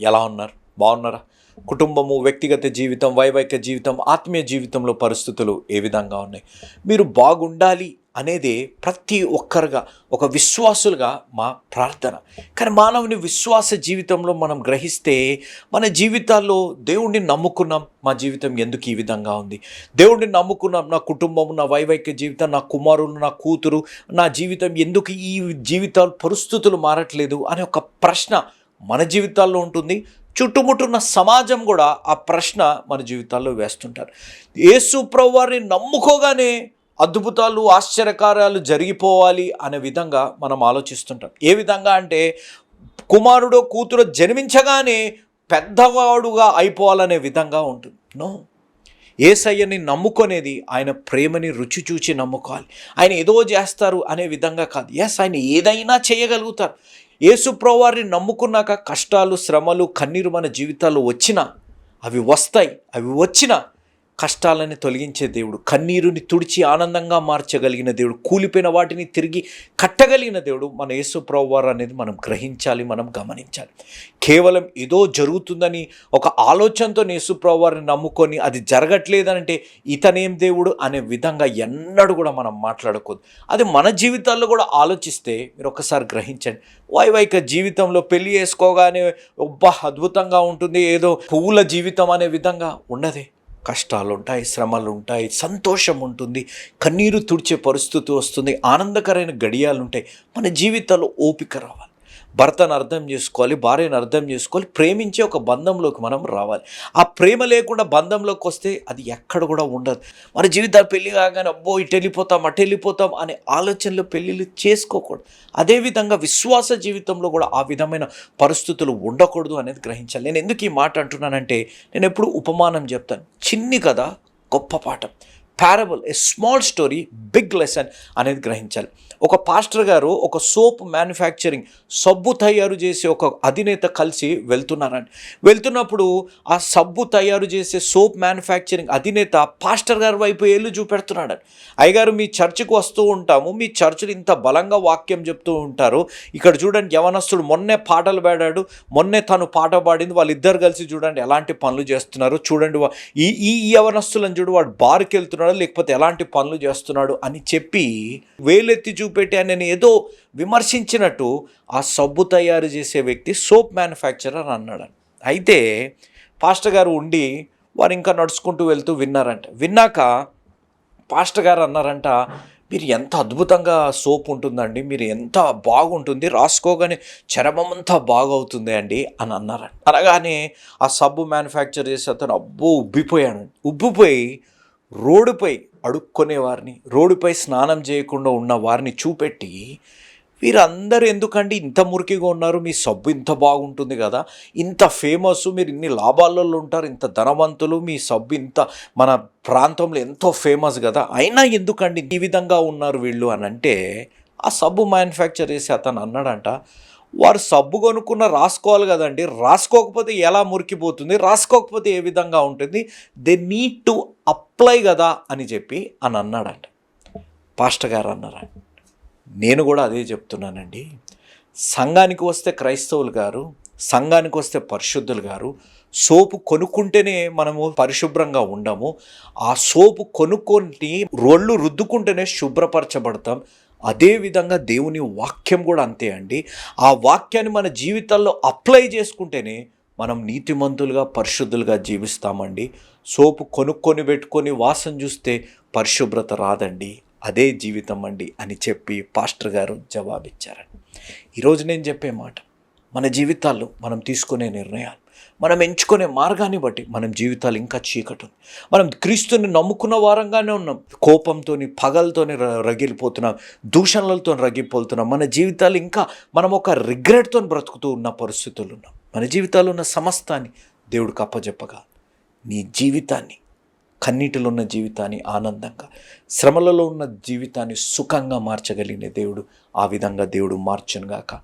ఎలా ఉన్నారు? బాగున్నారా? కుటుంబము వ్యక్తిగత జీవితం వైవాహిక జీవితం ఆత్మీయ జీవితంలో పరిస్థితులు ఏ విధంగా ఉన్నాయి? మీరు బాగుండాలి అనేది ప్రతి ఒక్కరుగా ఒక విశ్వాసులుగా మా ప్రార్థన. కానీ మానవుని విశ్వాస జీవితంలో మనం గ్రహిస్తే మన జీవితాల్లో దేవుణ్ణి నమ్ముకున్నాం మా జీవితం ఎందుకు ఈ విధంగా ఉంది? దేవుణ్ణి నమ్ముకున్నాం నా కుటుంబం నా వైవాహిక జీవితం నా కుమారులు నా కూతురు నా జీవితం ఎందుకు ఈ జీవితాలు పరిస్థితులు మారట్లేదు? అనే ఒక ప్రశ్న మన జీవితాల్లో ఉంటుంది. చుట్టుముట్టున్న సమాజం కూడా ఆ ప్రశ్న మన జీవితాల్లో వేస్తుంటారు. యేసు ప్రభువారిని నమ్ముకోగానే అద్భుతాలు ఆశ్చర్యకార్యాలు జరిగిపోవాలి అనే విధంగా మనం ఆలోచిస్తుంటాం. ఏ విధంగా అంటే కుమారుడో కూతురో జన్మించగానే పెద్దవాడుగా అయిపోవాలనే విధంగా ఉంటుంది. నో. ఏసయ్యని నమ్ముకునేది ఆయన ప్రేమని రుచి చూచి నమ్ముకోవాలి. ఆయన ఏదో చేస్తారు అనే విధంగా కాదు. ఎస్ ఆయన ఏదైనా చేయగలుగుతారు. యేసుప్రవారిని నమ్ముకున్నాక కష్టాలు శ్రమలు కన్నీరు మన జీవితాల్లో వచ్చినా అవి వస్తాయి అవి వచ్చినా కష్టాలని తొలగించే దేవుడు కన్నీరుని తుడిచి ఆనందంగా మార్చగలిగిన దేవుడు కూలిపోయిన వాటిని తిరిగి కట్టగలిగిన దేవుడు మన యేసు ప్రభువారు అనేది మనం గ్రహించాలి మనం గమనించాలి. కేవలం ఏదో జరుగుతుందని ఒక ఆలోచనతో యేసు నమ్ముకొని అది జరగట్లేదంటే ఇతనేం దేవుడు అనే విధంగా ఎన్నడూ కూడా మనం మాట్లాడకూడదు. అది మన జీవితాల్లో కూడా ఆలోచిస్తే మీరు ఒకసారి గ్రహించండి. వైవైక జీవితంలో పెళ్ళి చేసుకోగానే ఒబ్బా అద్భుతంగా ఉంటుంది ఏదో పువ్వుల జీవితం అనే విధంగా ఉండదే కష్టాలు ఉంటాయి శ్రమలు ఉంటాయి సంతోషం ఉంటుంది కన్నీరు తుడిచే పరిస్థితి వస్తుంది ఆనందకరమైన గడియాలు ఉంటాయి మన జీవితాల్లో ఓపిక రావాలి. భర్తను అర్థం చేసుకోవాలి భార్యను అర్థం చేసుకోవాలి ప్రేమించే ఒక బంధంలోకి మనం రావాలి. ఆ ప్రేమ లేకుండా బంధంలోకి వస్తే అది ఎక్కడ కూడా ఉండదు. మన జీవితాలు పెళ్ళి కాగానే అబ్బో ఇటు వెళ్ళిపోతాం అటు వెళ్ళిపోతాం అనే ఆలోచనలో పెళ్ళిళ్ళు చేసుకోకూడదు. అదేవిధంగా విశ్వాస జీవితంలో కూడా ఆ విధమైన పరిస్థితులు ఉండకూడదు అనేది గ్రహించాలి. నేను ఎందుకు ఈ మాట అంటున్నానంటే నేను ఎప్పుడు ఉపమానం చెప్తాను. చిన్ని కథ గొప్ప పాఠం. Parable a small story big lesson అనేది గ్రహించాలి. ఒక పాస్టర్ గారు ఒక సోప్ మ్యానుఫ్యాక్చరింగ్ సబ్బు తయారు చేసే ఒక అధినేత కలిసి వెళ్తున్నారండి. వెళ్తున్నప్పుడు ఆ సబ్బు తయారు చేసే సోప్ మ్యానుఫ్యాక్చరింగ్ అధినేత పాస్టర్ గారి వైపు ఏళ్ళు చూపెడుతున్నాడు అయ్యగారు మీ చర్చికి వస్తూ ఉంటాము మీ చర్చిలు ఇంత బలంగా వాక్యం చెప్తూ ఉంటారు. ఇక్కడ చూడండి యవనస్తుడు మొన్నే పాటలు పాడాడు మొన్నే తను పాట పాడింది వాళ్ళిద్దరు కలిసి చూడండి ఎలాంటి పనులు చేస్తున్నారు. చూడండి ఈ ఈ యవనస్తులను చూడు వాడు బార్కి వెళ్తున్నాడు లేకపోతే ఎలాంటి పనులు చేస్తున్నాడు అని చెప్పి వేలెత్తి చూపెట్టి ఆయన ఏదో విమర్శించినట్టు ఆ సబ్బు తయారు చేసే వ్యక్తి సోప్ మ్యానుఫ్యాక్చరర్ అన్నాడు. అయితే పాస్టర్ గారు ఉండి వారు ఇంకా నడుచుకుంటూ వెళ్తూ విన్నారంట. విన్నాక పాస్టర్ గారు అన్నారంట మీరు ఎంత అద్భుతంగా సోప్ ఉంటుందండి మీరు ఎంత బాగుంటుంది రాసుకోగానే చర్మం అంతా బాగవుతుంది అండి అని అన్నారంట. అనగానే ఆ సబ్బు మ్యానుఫ్యాక్చర్ చేసే అతను అబ్బో ఉబ్బిపోయాడు. ఉబ్బిపోయి రోడ్డుపై అడుక్కునే వారిని రోడ్డుపై స్నానం చేయకుండా ఉన్న వారిని చూపెట్టి వీరందరూ ఎందుకండి ఇంత మురికిగా ఉన్నారు? మీ సబ్బు ఇంత బాగుంటుంది కదా? ఇంత ఫేమస్ మీరు ఇన్ని లాభాలలో ఉంటారు ఇంత ధనవంతులు మీ సబ్బు ఇంత మన ప్రాంతంలో ఎంతో ఫేమస్ కదా? అయినా ఎందుకండి ఈ విధంగా ఉన్నారు వీళ్ళు? అని అంటే ఆ సబ్బు మ్యానుఫ్యాక్చర్ చేసి అతను అన్నాడంట వారు సబ్బు కొనుక్కున్న రాసుకోవాలి కదండి. రాసుకోకపోతే ఎలా మురికిపోతుంది? రాసుకోకపోతే ఏ విధంగా ఉంటుంది? దే నీడ్ టు అప్లై కదా అని చెప్పి అని అన్నాడంట. పాస్టర్ గారు అన్నారంట నేను కూడా అదే చెప్తున్నానండి. సంఘానికి వస్తే క్రైస్తవులు గారు సంఘానికి వస్తే పరిశుద్ధులు గారు సోపు కొనుక్కుంటేనే మనము పరిశుభ్రంగా ఉండము. ఆ సోపు కొనుక్కొని రోళ్ళు రుద్దుకుంటేనే శుభ్రపరచబడతాం. అదేవిధంగా దేవుని వాక్యం కూడా అంతే అండి. ఆ వాక్యాన్ని మన జీవితాల్లో అప్లై చేసుకుంటేనే మనం నీతిమంతులుగా పరిశుద్ధులుగా జీవిస్తామండి. సోపు కొనుక్కొని పెట్టుకొని వాసన చూస్తే పరిశుభ్రత రాదండి. అదే జీవితం అండి అని చెప్పి పాస్టర్ గారు జవాబిచ్చారండి. ఈరోజు నేను చెప్పే మాట మన జీవితాల్లో మనం తీసుకునే నిర్ణయాలు మనం ఎంచుకునే మార్గాన్ని బట్టి మనం జీవితాలు ఇంకా చీకటి ఉంది. మనం క్రీస్తుని నమ్ముకున్న వారంగానే ఉన్నాం. కోపంతోని పగలతో రగిలిపోతున్నాం. దూషణలతో రగిలిపోతున్నాం. మన జీవితాలు ఇంకా మనం ఒక రిగ్రెట్తో బ్రతుకుతూ ఉన్న పరిస్థితులు ఉన్నాం. మన జీవితాలు ఉన్న సమస్తాన్ని దేవుడికి అప్పజెప్పగా. నీ జీవితాన్ని కన్నీటిలో ఉన్న జీవితాన్ని ఆనందంగా శ్రమలలో ఉన్న జీవితాన్ని సుఖంగా మార్చగలిగిన దేవుడు ఆ విధంగా దేవుడు మార్చునుగాక.